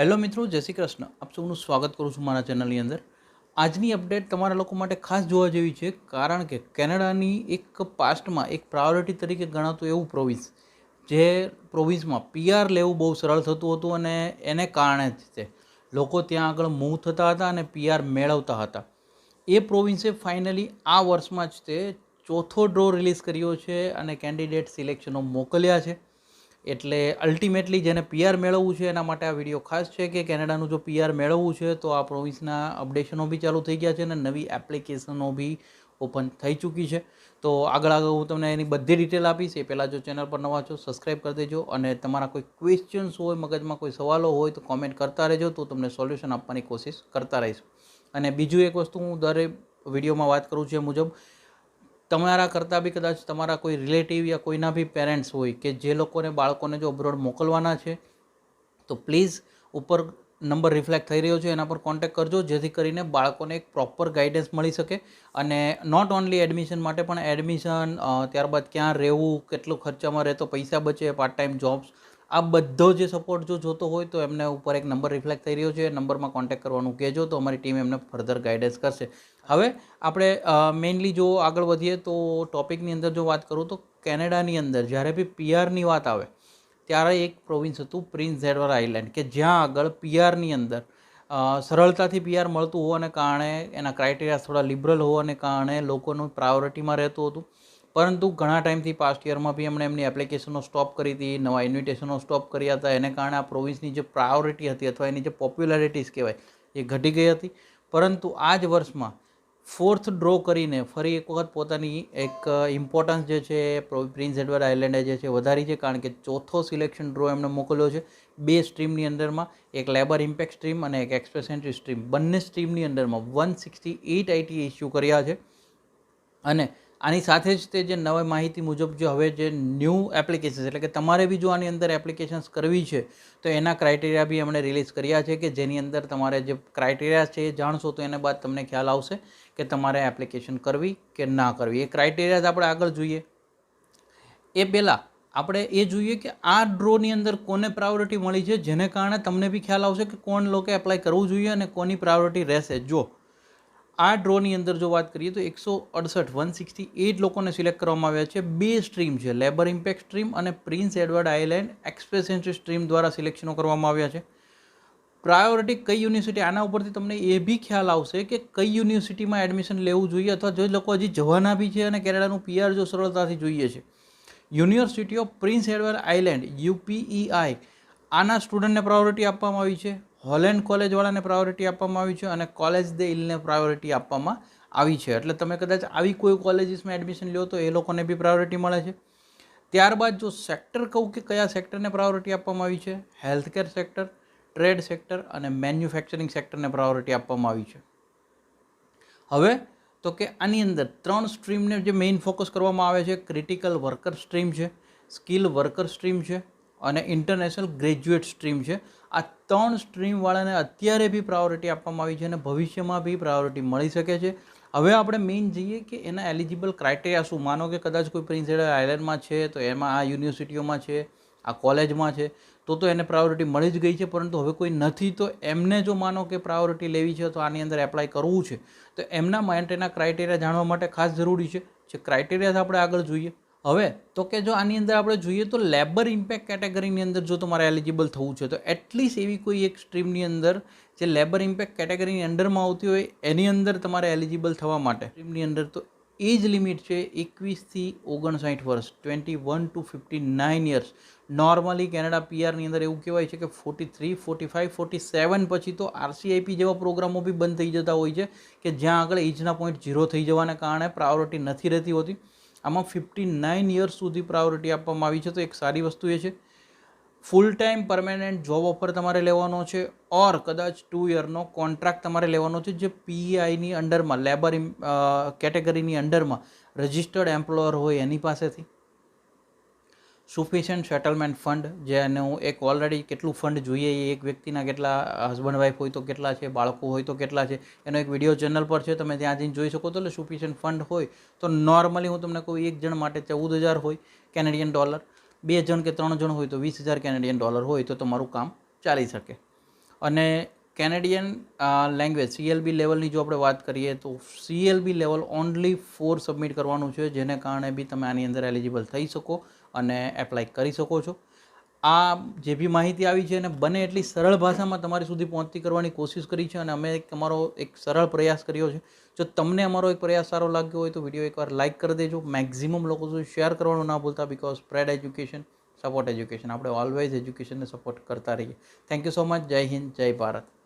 Hello મિત્રો, જય શ્રી કૃષ્ણ. આપ સૌનું સ્વાગત કરું છું મારા ચેનલની અંદર. આજની અપડેટ તમારા લોકો માટે ખાસ જોવા જેવી છે, કારણ કે કેનેડાની એક પાસ્ટમાં એક પ્રાયોરિટી તરીકે ગણાતું એવું પ્રોવિન્સ જે પ્રોવિન્સમાં પીઆર લેવું બહુ સરળ થતું હતું અને એને કારણે જ તે લોકો ત્યાં આગળ મૂવ થતા હતા અને પીઆર મેળવતા હતા. એ પ્રોવિન્સે ફાઇનલી આ વર્ષમાં જ તે ચોથો ડ્રો રિલીઝ કર્યો છે અને કેન્ડિડેટ સિલેક્શનો મોકલ્યા છે. એટલે અલ્ટિમેટલી જેને પીઆર મેળવવું છે એના માટે આ વીડિયો ખાસ છે કે કેનેડાનું જો પીઆર મેળવવું છે, તો આ પ્રોવિન્સના અપડેશનો બી ચાલુ થઈ ગયા છે અને નવી એપ્લિકેશનો બી ઓપન થઈ ચૂકી છે. તો આગળ આગળ હું તમને એની બધી ડિટેલ આપીશ. એ પહેલાં જો ચેનલ પર નવા છો સબસ્ક્રાઈબ કરી દેજો અને તમારા કોઈ ક્વેશ્ચન્સ હોય, મગજમાં કોઈ સવાલો હોય, તો કોમેન્ટ કરતા રહેજો, તો તમને સોલ્યુશન આપવાની કોશિશ કરતા રહીશ. અને બીજું એક વસ્તુ હું દરેક વિડીયોમાં વાત કરું છું એ મુજબ તમારા કરતાં બી કદાચ તમારા કોઈ રિલેટિવ યા કોઈના બી પેરેન્ટ્સ હોય કે જે લોકોને બાળકોને જો અબ્રોડ મોકલવાના છે, તો પ્લીઝ ઉપર નંબર રિફ્લેક્ટ થઈ રહ્યો છે, એના પર કોન્ટેક્ટ કરજો, જેથી કરીને બાળકોને એક પ્રોપર ગાઈડન્સ મળી શકે. અને નોટ ઓનલી એડમિશન માટે પણ એડમિશન ત્યારબાદ ક્યાં રહેવું, કેટલું ખર્ચામાં રહેતો, પૈસા બચે પાર્ટ ટાઈમ જોબ્સ આ બધો જે સપોર્ટ જો જોતો હોય તો એમને ઉપર એક નંબર રિફ્લેક્ટ થઈ રહ્યો છે. નંબરમાં કોન્ટેક્ટ કરવાનું કહેજો તો અમારી ટીમ એમને ફર્ધર ગાઈડન્સ કરશે. હવે આપણે મેઇનલી જો આગળ વધીએ તો ટોપિકની અંદર જો વાત કરું તો કેનેડાની અંદર જ્યારે બી પીઆરની વાત આવે, ત્યારે એક પ્રોવિન્સ હતું પ્રિન્સ એડવર આઇલેન્ડ કે જ્યાં આગળ પીઆરની અંદર સરળતાથી પીઆર મળતું હોવાને કારણે, એના ક્રાઇટેરિયા થોડા લિબરલ હોવાને કારણે લોકોનું પ્રાયોરિટીમાં રહેતું હતું. પરંતુ ઘણા ટાઈમથી પાસ્ટ યરમાં બી એમણે એમની એપ્લિકેશનો સ્ટોપ કરી હતી, નવા ઇન્વિટેશનો સ્ટોપ કર્યા હતા. એને કારણે આ પ્રોવિન્સની જે પ્રાયોરિટી હતી અથવા એની જે પોપ્યુલારિટીઝ કહેવાય, એ ઘટી ગઈ હતી. પરંતુ આ જ વર્ષમાં ફોર્થ ડ્રો કરીને ફરી એક વખત પોતાની એક ઇમ્પોર્ટન્સ જે છે પ્રિન્સ એડવર્ડ આઇલેન્ડે જે છે, વધારી છે. કારણ કે ચોથો સિલેક્શન ડ્રો એમણે મોકલ્યો છે. બે સ્ટ્રીમની અંદરમાં, એક લેબર ઇમ્પેક્ટ સ્ટ્રીમ અને એક એક્સપ્રેસ એન્ટ્રી સ્ટ્રીમ બંને સ્ટ્રીમની અંદરમાં one sixty eight IT issue કર્યા છે. અને આની સાથે જ તે જે નવી માહિતી મુજબ જે હવે જે ન્યૂ એપ્લિકેશન્સ એટલે કે તમારે બી જો આની અંદર એપ્લિકેશન્સ કરવી છે, તો એના ક્રાઇટેરિયા બી એમણે રિલીઝ કર્યા છે કે જેની અંદર તમારે જે ક્રાઇટેરિયા છે એ જાણશો તો એના બાદ તમને ખ્યાલ આવશે કે તમારે એપ્લિકેશન કરવી કે ના કરવી. એ ક્રાઇટેરિયા આપણે આગળ જોઈએ. એ પહેલાં આપણે એ જોઈએ કે આ ડ્રોની અંદર કોને પ્રાયોરિટી મળી છે, જેને કારણે તમને બી ખ્યાલ આવશે કે કોણ લોકો એપ્લાય કરવું જોઈએ અને કોની પ્રાયોરિટી રહેશે. જો આ ડ્રોની અંદર જો વાત કરીએ તો એકસો અડસઠ, વન સિક્સટી એટ લોકોને સિલેક્ટ કરવામાં આવ્યા છે. બે સ્ટ્રીમ છે, લેબર ઇમ્પેક્ટ સ્ટ્રીમ અને Prince Edward Island express entry stream દ્વારા સિલેક્શનો કરવામાં આવ્યા છે. પ્રાયોરિટી કઈ યુનિવર્સિટી? આના ઉપરથી તમને એ બી ખ્યાલ આવશે કે કઈ યુનિવર્સિટીમાં એડમિશન લેવું જોઈએ અથવા જે લોકો હજી જવાના બી છે અને કેનેડાનું પીઆર જો સરળતાથી જોઈએ છે. University of Prince Edward Island UPEI આના સ્ટુડન્ટને પ્રાયોરિટી આપવામાં આવી છે. હોલેન્ડ કોલેજવાળાને પ્રાયોરિટી આપવામાં આવી છે અને કોલેજ દે ઇલને પ્રાયોરિટી આપવામાં આવી છે. એટલે તમે કદાચ આવી કોઈ કોલેજીસમાં એડમિશન લો તો એ લોકોને બી પ્રાયોરિટી મળે છે. ત્યારબાદ જો સેક્ટર કહું કે કયા સેક્ટરને પ્રાયોરિટી આપવામાં આવી છે? હેલ્થકેર સેક્ટર ટ્રેડ સેક્ટર અને મેન્યુફેક્ચરિંગ સેક્ટરને પ્રાયોરિટી આપવામાં આવી છે. હવે તો કે આની અંદર ત્રણ સ્ટ્રીમને જે મેઇન ફોકસ કરવામાં આવે છે ક્રિટિકલ વર્કર સ્ટ્રીમ છે સ્કિલ વર્કર સ્ટ્રીમ છે અને ઇન્ટરનેશનલ ગ્રેજ્યુએટ સ્ટ્રીમ છે. આ ત્રણ સ્ટ્રીમવાળાને અત્યારે બી પ્રાયોરિટી આપવામાં આવી છે અને ભવિષ્યમાં બી પ્રાયોરિટી મળી શકે છે. હવે આપણે મેઇન જઈએ કે એના એલિજિબલ ક્રાઇટેરિયા શું? માનો કે કદાચ કોઈ પ્રિન્સ આઇલેન્ડમાં છે, તો એમાં આ યુનિવર્સિટીઓમાં છે, આ કોલેજમાં છે, તો તો એને પ્રાયોરિટી મળી જ ગઈ છે, પરંતુ હવે કોઈ નથી, તો એમને જો માનો કે પ્રાયોરિટી લેવી છે, તો આની અંદર એપ્લાય કરવું છે. તો એમના માટેના ક્રાઇટેરિયા જાણવા માટે ખાસ જરૂરી છે. જે ક્રાઇટેરિયા આપણે આગળ જોઈએ હવે, તો કે જો આની અંદર આપણે જોઈએ તો લેબર ઇમ્પેક્ટ કેટેગરીની અંદર જો તમારે એલિજિબલ થવું છે, તો એટલીસ્ટ એવી કોઈ એક સ્ટ્રીમની અંદર જે લેબર ઇમ્પેક્ટ કેટેગરીની અંડરમાં આવતી હોય, એની અંદર તમારે એલિજિબલ થવા માટે. સ્ટ્રીમની અંદર તો એજ લિમિટ છે એકવીસથી ઓગણસાઠ વર્ષ twenty one to fifty nine years normally Canada પીઆરની અંદર એવું કહેવાય છે કે forty three forty five forty seven પછી તો આરસીઆઈપી જેવા પ્રોગ્રામો બી બંધ થઈ જતા હોય છે, કે જ્યાં આગળ એજના પોઈન્ટ ઝીરો થઈ જવાના કારણે પ્રાયોરિટી નથી રહેતી હોતી. આમાં ફિફ્ટી નાઇન યર્સ સુધી પ્રાયોરિટી આપવામાં આવી છે, તો એક સારી વસ્તુ એ છે. Full time permanent job offer તમારે લેવાનો છે ઓર કદાચ ટુ યરનો કોન્ટ્રાક્ટ તમારે લેવાનો છે, જે પીઆઈની અંડરમાં લેબર કેટેગરીની અંડરમાં રજિસ્ટર્ડ એમ્પ્લોયર હોય એની પાસેથી. સુફિશિયન્ટ સેટલમેન્ટ ફંડ જેનું એક ઓલરેડી કેટલું ફંડ જોઈએ એ એક વ્યક્તિના કેટલા હસબન્ડ વાઈફ હોય તો કેટલા છે, બાળકો હોય તો કેટલા છે, એનો એક વીડિયો ચેનલ પર છે, તમે ત્યાં જઈને જોઈ શકો તો એટલે સુફિશિયન્ટ ફંડ હોય. તો નોર્મલી હું તમને કહું, એક જણ માટે ચૌદ હજાર હોય કેનેડિયન ડોલર બે જણ કે ત્રણ જણ હોય તો વીસ હજાર કેનેડિયન ડોલર હોય તો તમારું કામ ચાલી શકે. અને કેનેડિયન લેંગ્વેજ સીએલબી લેવલની જો આપણે વાત કરીએ તો CLB level only four submit કરવાનું છે, જેને કારણે બી તમે આની અંદર એલિજિબલ થઈ શકો. અને એપ્લાય કરી શકો છો. આ જે બી માહિતી આવી છે અને બને એટલી સરળ ભાષામાં તમારી સુધી પહોંચતી કરવાની કોશિશ કરી છે અને અમે તમારો એક સરળ પ્રયાસ કર્યો છે. જો તમને અમારો એક પ્રયાસ સારો લાગ્યો હોય તો વીડિયો એકવાર લાઇક કરી દેજો. મેક્ઝિમમ લોકો સુધી શેર કરવાનું ના ભૂલતા because spread education support education આપણે ઓલવેઝ એજ્યુકેશનને સપોર્ટ કરતા રહીએ. થેન્ક યુ સો મચ જય હિન્દ, જય ભારત.